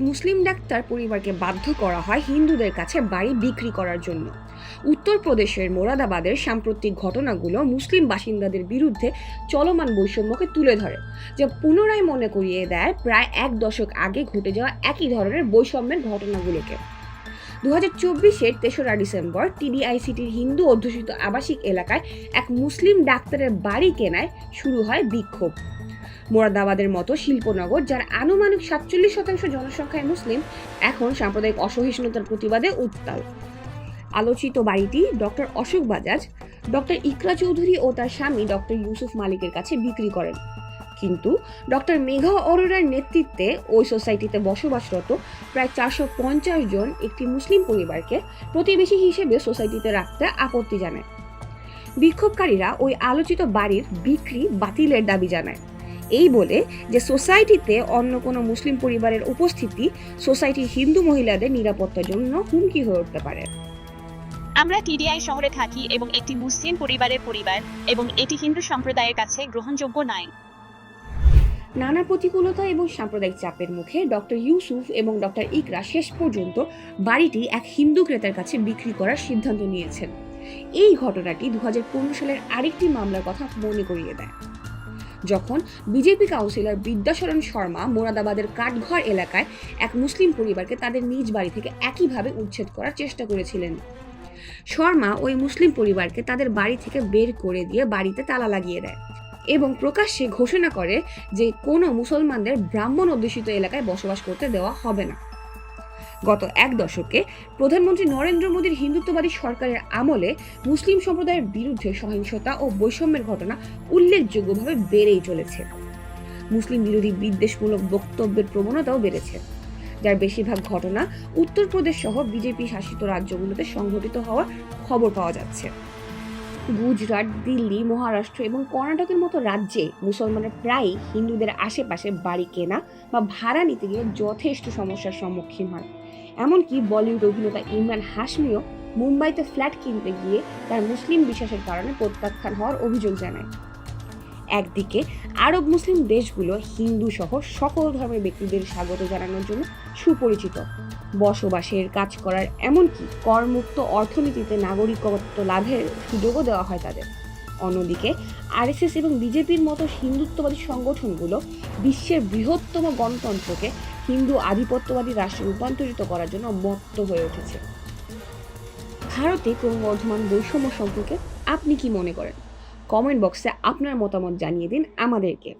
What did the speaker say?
মুসলিম doctor পরিবারকে বাধ্য করা হয় হিন্দুদের কাছে বাড়ি বিক্রি করার জন্য। উত্তরপ্রদেশের মোরাদাবাদের সাম্প্রতিক ঘটনাগুলো মুসলিম বাসিন্দাদের বিরুদ্ধে চলমান বৈষম্যকে তুলে ধরে, যা পুনরায় মনে করিয়ে দেয় প্রায় এক দশক আগে ঘটে যাওয়া একই ধরনের বৈষম্যের ঘটনাগুলোকে। দু হাজার চব্বিশের তেসরা ডিসেম্বর টিডিআইসিটির হিন্দু অধ্যুষিত আবাসিক এলাকায় এক মুসলিম ডাক্তারের বাড়ি কেনায় শুরু হয় বিক্ষোভ। মোরাদাবাদের মতো শিল্পনগর, যার আনুমানিক সাতচল্লিশ শতাংশ জনসংখ্যায় মুসলিম, এখন সাম্প্রদায়িক অসহিষ্ণুতার প্রতিবাদে উত্তাল। আলোচিত বাড়িটি ডক্টর অশোক বাজাজ, ডক্টর ইকরা চৌধুরী ও তার স্বামী ডক্টর ইউসুফ মালিকের কাছে বিক্রি করেন। কিন্তু ডক্টর মেঘা অরোরার নেতৃত্বে ওই সোসাইটিতে বসবাসরত প্রায় চারশো পঞ্চাশ জন একটি মুসলিম পরিবারকে প্রতিবেশী হিসেবে সোসাইটিতে রাখতে আপত্তি জানায়। বিক্ষোভকারীরা ওই আলোচিত বাড়ির বিক্রি বাতিলের দাবি জানায়। এই বলে যে সোসাইটিতে অন্য কোনো মুসলিম পরিবারের উপস্থিতি সোসাইটির হিন্দু মহিলাদের নিরাপত্তার জন্য হুমকি হয়ে উঠতে পারে। আমরা টিডিআই শহরে থাকি এবং একটি মুসলিম পরিবারের পরিবার এবং এটি হিন্দু সম্প্রদায়ের কাছে গ্রহণযোগ্য নয়। নানা প্রতিকূলতা এবং সাম্প্রদায়িক চাপের মুখে ডক্টর ইউসুফ এবং ডক্টর ইকরা শেষ পর্যন্ত বাড়িটি এক হিন্দু ক্রেতার কাছে বিক্রি করার সিদ্ধান্ত নিয়েছেন। এই ঘটনাটি দু হাজার পনেরো সালের আরেকটি মামলার কথা মনে করিয়ে দেয়। যখন বিজেপি কাউন্সিলর বিদ্যাশরণ শর্মা মোরাদাবাদের কাঠঘর এলাকায় এক মুসলিম পরিবারকে তাদের নিজ বাড়ি থেকে একইভাবে উচ্ছেদ করার চেষ্টা করেছিলেন। শর্মা ওই মুসলিম পরিবারকে তাদের বাড়ি থেকে বের করে দিয়ে বাড়িতে তালা লাগিয়ে দেয় এবং প্রকাশ্যে ঘোষণা করে যে কোনো মুসলমানদের ব্রাহ্মণ অধ্যুষিত এলাকায় বসবাস করতে দেওয়া হবে না। গত এক দশকে প্রধানমন্ত্রী নরেন্দ্র মোদীর হিন্দুত্ববাদী সরকারের আমলে মুসলিম সম্প্রদায়ের বিরুদ্ধে সহিংসতা ও বৈষম্যের ঘটনা উল্লেখযোগ্যভাবে বেড়েই চলেছে। মুসলিম বিরোধী বিদ্বেষমূলক বক্তব্যের প্রবণতাও বেড়েছে। যার বেশিরভাগ ঘটনা উত্তরপ্রদেশ সহ বিজেপি শাসিত রাজ্যগুলোতে সংঘটিত হওয়ার খবর পাওয়া যাচ্ছে। গুজরাট, দিল্লি, মহারাষ্ট্র এবং কর্ণাটকের মতো রাজ্যে মুসলমানরা প্রায়ই হিন্দুদের আশেপাশে বাড়ি কেনা বা ভাড়া নিতে গিয়ে যথেষ্ট সমস্যার সম্মুখীন হয় এমনকি বলিউড অভিনেতা ইমরান হাসমিও মুম্বাইতে ফ্ল্যাট কিনতে গিয়ে তার মুসলিম বিশ্বাসের কারণে প্রত্যাখ্যান হওয়ার অভিযোগ জানায়। একদিকে আরব মুসলিম দেশগুলো হিন্দু সহ সকল ধর্মের ব্যক্তিদের স্বাগত জানানোর জন্য সুপরিচিত। বসবাসের কাজ করার এমনকি করমুক্ত অর্থনীতিতে নাগরিকত্ব লাভের সুযোগও দেওয়া হয় তাদের। অন্যদিকে আরএসএস এবং বিজেপির মতো হিন্দুত্ববাদী সংগঠনগুলো বিশ্বের বৃহত্তম গণতন্ত্রকে হিন্দু আধিপত্যবাদী রাষ্ট্রে রূপান্তরিত করার জন্য মত্ত হয়ে উঠেছে। ভারতে ক্রমবর্ধমান বৈষম্য সম্পর্কে আপনি কি মনে করেন? কমেন্ট বক্সে আপনার মতামত জানিয়ে দিন আমাদেরকে।